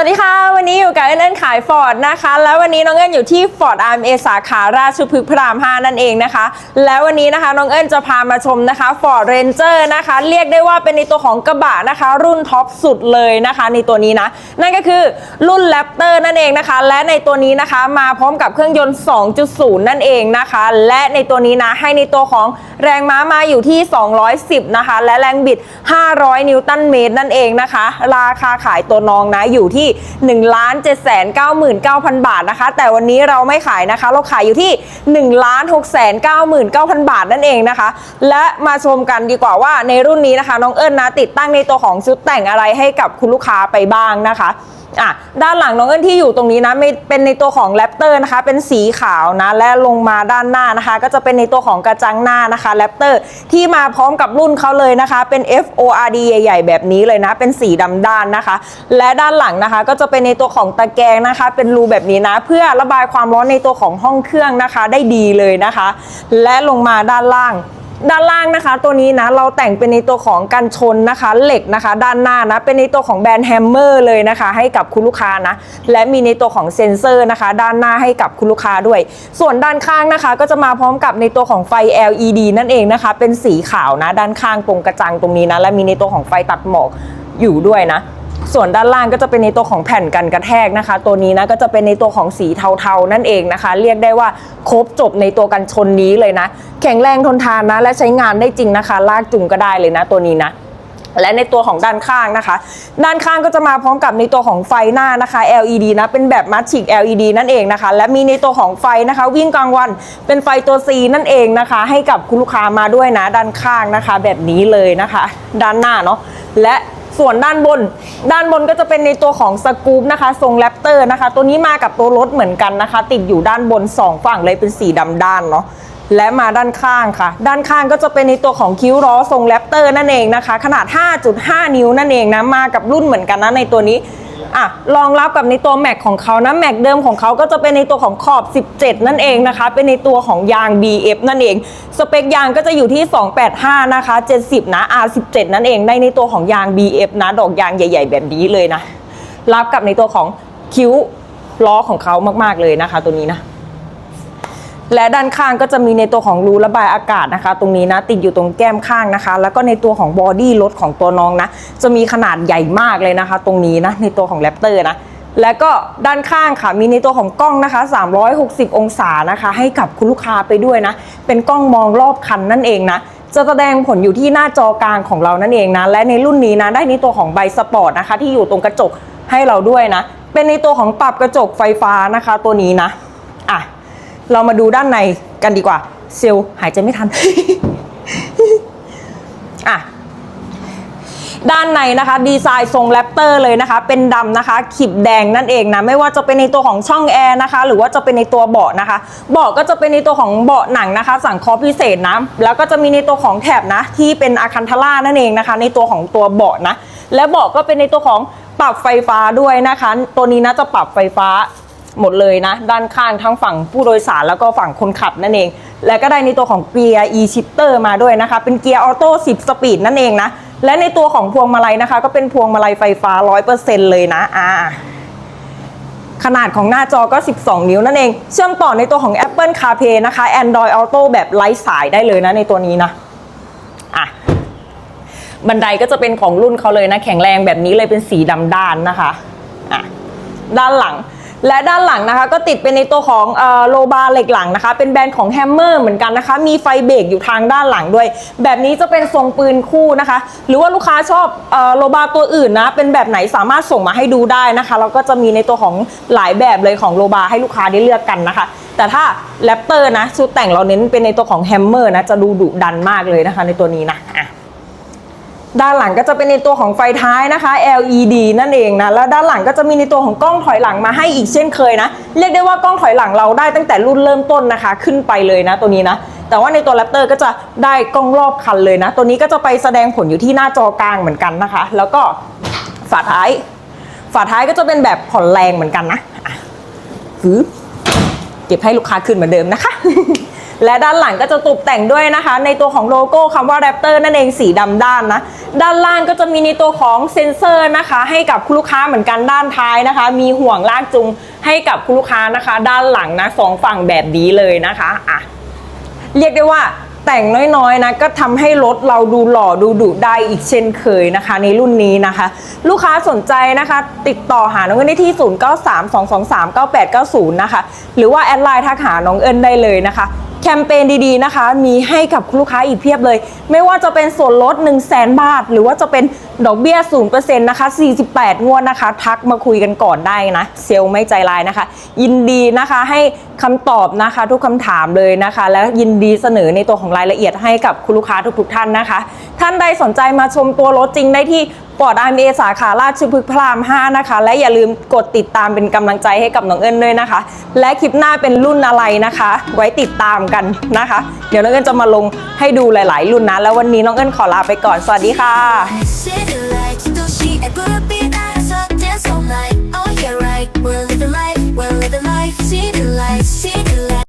วัสดีค่ะ วันนี้อยู่กับเอิญขายฟอร์ดนะคะ แล้ววันนี้น้องเอิญอยู่ที่ฟอร์ดอาร์เอสาขาราชพฤกษ์พระราม 5 นั่นเองนะคะ แล้ววันนี้นะคะน้องเอิญจะพามาชมนะคะฟอร์ดเรนเจอร์นะคะ เรียกได้ว่าเป็นในตัวของกระบะนะคะ รุ่นท็อปสุดเลยนะคะ ในตัวนี้นะ นั่นก็คือรุ่นแรปเตอร์นั่นเองนะคะ และในตัวนี้นะคะมาพร้อมกับเครื่องยนต์ 2.0 นั่นเองนะคะ และในตัวนี้นะให้ในตัวของแรงม้ามาอยู่ที่ 210 นะคะ และแรงบิด 500 นิวตันเมตรนั่นเองนะคะ ราคาขายตัวน้องนะอยู่ที่1 7 9 9 0 0 0 บาทนะคะ แต่วันนี้เราไม่ขายนะคะ เราขายอยู่ที่1 6 9 9 0 0 0 บาทนั่นเองนะคะ และมาชมกันดีกว่าว่าในรุ่นนี้นะคะ น้องเอิญนะติดตั้งในตัวของชุดแต่งอะไรให้กับคุณลูกค้าไปบ้างนะคะ อะด้านหลังน้องเอิญที่อยู่ตรงนี้นะเป็นในตัวของแรปเตอร์นะคะ เป็นสีขาวนะและลงมาด้านหน้านะคะ ก็จะเป็นในตัวของกระจังหน้านะคะแรปเตอร์ที่มาพร้อมกับรุ่นเขาเลยนะคะ เป็น FORD ใหญ่ๆ แบบนี้เลยนะ เป็นสีดำด้านนะคะ และด้านหลังนะคะ ก็จะเป็นในตัวของตะแกรงนะคะ เป็นรูแบบนี้นะ เพื่อระบายความร้อนในตัวของห้องเครื่องนะคะ ได้ดีเลยนะคะ และลงมาด้านล่าง ด้านล่างนะคะ ตัวนี้นะเราแต่งเป็นในตัวของกันชนนะคะ เหล็กนะคะ ด้านหน้านะเป็นในตัวของแบรนด์แฮมเมอร์เลยนะคะ ให้กับคุณลูกค้านะ และมีในตัวของเซ็นเซอร์นะคะ ด้านหน้าให้กับคุณลูกค้าด้วย ส่วนด้านข้างนะคะ ก็จะมาพร้อมกับในตัวของไฟ LED นั่นเองนะคะ เป็นสีขาวนะ ด้านข้างตรงกระจังตรงนี้นะและมีในตัวของไฟตัดหมอกอยู่ด้วยนะ ส่วนด้านล่างก็จะเป็นในตัวของแผ่นกันกระแทกนะคะ ตัวนี้นะก็จะเป็นในตัวของสีเทาๆนั่นเองนะคะ เรียกได้ว่าครบจบในตัวกันชนนี้เลยนะ แข็งแรงทนทานนะ และใช้งานได้จริงนะคะ ลากจุงก็ได้เลยนะตัวนี้นะและในตัวของด้านข้างนะคะ ด้านข้างก็จะมาพร้อมกับในตัวของไฟหน้านะคะ LED นะ เป็นแบบมัชชิก LED นั่นเองนะคะ และมีในตัวของไฟนะคะ วิ่งกลางวัน เป็นไฟตัว C นั่นเองนะคะ ให้กับคุณลูกค้ามาด้วยนะ ด้านข้างนะคะ แบบนี้เลยนะคะ ด้านหน้าเนาะ และ ส่วนด้านบน ด้านบนก็จะเป็นในตัวของสกู๊ปนะคะ ทรงแรปเตอร์นะคะ ตัวนี้มากับตัวรถเหมือนกันนะคะ ติดอยู่ด้านบน 2 ฝั่งเลยเป็นสีดำด้านเนาะและมาด้านข้างค่ะ ด้านข้างก็จะเป็นในตัวของคิ้วล้อทรงแรปเตอร์นั่นเองนะคะ ขนาด 5.5 นิ้วนั่นเองนะมากับรุ่นเหมือนกันนะในตัวนี้ อะรองรับกับในตัวแม็กของเขานะแม็กเดิมของเขาก็จะเป็นในตัวของขอบ 17 นั่นเองนะคะ เป็นในตัวของยาง BF นั่นเอง สเปคยางก็จะอยู่ที่ 285 นะคะ 70 นะ R17 นั่นเองได้ในตัวของยาง BF นะ ดอกยางใหญ่ ๆ แบบนี้เลยนะ รับกับในตัวของคิ้วล้อของเขามากๆเลยนะคะ ตัวนี้นะ และด้านข้างก็จะมีในตัวของรูระบายอากาศนะคะ ตรงนี้นะติดอยู่ตรงแก้มข้างนะคะ แล้วก็ในตัวของบอดี้รถของตัวน้องนะ จะมีขนาดใหญ่มากเลยนะคะ ตรงนี้นะในตัวของแรปเตอร์นะแล้วก็ด้านข้างค่ะมีในตัวของกล้องนะคะ 360 องศานะคะ ให้กับคุณลูกค้าไปด้วยนะ เป็นกล้องมองรอบคันนั่นเองนะจะแสดงผลอยู่ที่หน้าจอกลางของเรานั่นเองนะ และในรุ่นนี้นะได้ในตัวของใบสปอร์ตนะคะ ที่อยู่ตรงกระจกให้เราด้วยนะ เป็นในตัวของปรับกระจกไฟฟ้านะคะ ตัวนี้นะ เรามาดูด้านในกันดีกว่า เซลลหายใจไม่ทัน อะด้านในนะคะดีไซน์ทรงแรปเตอร์เลยนะคะ เป็นดำนะคะขีบแดงนั่นเองนะไม่ว่าจะเป็นในตัวของช่องแอร์นะคะ หรือว่าจะเป็นในตัวเบาะนะคะเบาะก็จะเป็นในตัวของเบาะหนังนะคะ สังเคราะห์พิเศษนะแล้วก็จะมีในตัวของแถบนะที่เป็นอาคันทาร่านั่นเองนะคะ ในตัวของตัวเบาะนะและเบาะก็เป็นในตัวของปรับไฟฟ้าด้วยนะคะ ตัวนี้นะจะปรับไฟฟ้า หมดเลยนะ ด้านข้างทั้งฝั่งผู้โดยสารแล้วก็ฝั่งคนขับนั่นเอง แล้วก็ได้ในตัวของเกียร์ e shifter มาด้วยนะคะ เป็นเกียร์ออโต้10 สปีดนั่นเองนะ และในตัวของพวงมาลัยนะคะ ก็เป็นพวงมาลัยไฟฟ้า 100%เลยนะอ่าขนาดของหน้าจอก็ 12 นิ้วนั่นเอง เชื่อมต่อในตัวของ Apple CarPlay นะคะ Android Auto แบบไร้สายได้เลยนะในตัวนี้นะอะบันไดก็จะเป็นของรุ่นเขาเลยนะ แข็งแรงแบบนี้เลยเป็นสีดำด้านนะคะอะด้านหลัง และด้านหลังนะคะก็ติดเป็นในตัวของโลบาเหล็กหลังนะคะ เป็นแบรนด์ของแฮมเมอร์เหมือนกันนะคะ มีไฟเบรกอยู่ทางด้านหลังด้วย แบบนี้จะเป็นทรงปืนคู่นะคะ หรือว่าลูกค้าชอบโลบาตัวอื่นนะ เป็นแบบไหนสามารถส่งมาให้ดูได้นะคะแล้วก็จะมีในตัวของหลายแบบเลยของโลบาให้ลูกค้าได้เลือกกันนะคะ แต่ถ้าแรปเตอร์นะชุดแต่งเราเน้นเป็นในตัวของแฮมเมอร์นะจะดูดุดันมากเลยนะคะในตัวนี้นะะ ด้านหลังก็จะเป็นในตัวของไฟท้ายนะคะ LED นั่นเองนะ แล้วด้านหลังก็จะมีในตัวของกล้องถอยหลังมาให้อีกเช่นเคยนะ เรียกได้ว่ากล้องถอยหลังเราได้ตั้งแต่รุ่นเริ่มต้นนะคะ ขึ้นไปเลยนะตัวนี้นะ แต่ว่าในตัวแรปเตอร์ก็จะได้กล้องรอบคันเลยนะ ตัวนี้ก็จะไปแสดงผลอยู่ที่หน้าจอกลางเหมือนกันนะคะ แล้วก็ฝาท้าย ฝาท้ายก็จะเป็นแบบผ่อนแรงเหมือนกันนะอะฟืบเก็บให้ลูกค้าคืนเหมือนเดิมนะคะและด้านหลังก็จะตกแต่งด้วยนะคะ ในตัวของโลโก้คำว่าแรปเตอร์นั่นเองสีดำด้านนะ ด้านล่างก็จะมีในตัวของเซ็นเซอร์นะคะ ให้กับคุณลูกค้าเหมือนกันด้านท้ายนะคะ มีห่วงลากจูงให้กับคุณลูกค้านะคะ ด้านหลังนะสองฝั่งแบบนี้เลยนะคะอะเรียกได้ว่าแต่งน้อยๆนะก็ทำให้รถเราดูหล่อดูดุได้อีกเช่นเคยนะคะ ในรุ่นนี้นะคะ ลูกค้าสนใจนะคะ ติดต่อหาน้องเอิญได้ที่ 0932239890 นะคะ หรือว่าแอดไลน์ทักหาน้องเอิญได้เลยนะคะ คมเปญดีๆนะคะ มีให้กับลูกค้าอีกเพียบเลย ไม่ว่าจะเป็นส่วนลด 1 0 0 0 0แบาท หรือว่าจะเป็น ดอกเบี้ย 0%นะคะ 48 งวดนะคะ ทักมาคุยกันก่อนได้นะ เซลไม่ใจลายนะคะ ยินดีนะคะให้คำตอบนะคะ ทุกคำถามเลยนะคะ และยินดีเสนอในตัวของรายละเอียดให้กับคุณลูกค้าทุกๆท่านนะคะ ท่านใดสนใจมาชมตัวรถจริงได้ที่ปอดอาร์เอสาขาราชพฤกษ์พระราม 5 นะคะ และอย่าลืมกดติดตามเป็นกำลังใจให้กับน้องเอิญด้วยนะคะ และคลิปหน้าเป็นรุ่นอะไรนะคะ ไว้ติดตามกันนะคะ เดี๋ยวน้องเอิญจะมาลงให้ดูหลาย ๆ รุ่นนะ แล้ววันนี้น้องเอิญขอลาไปก่อน สวัสดีค่ะ Lights, don't she? I could be nice, so dance all night. Oh, here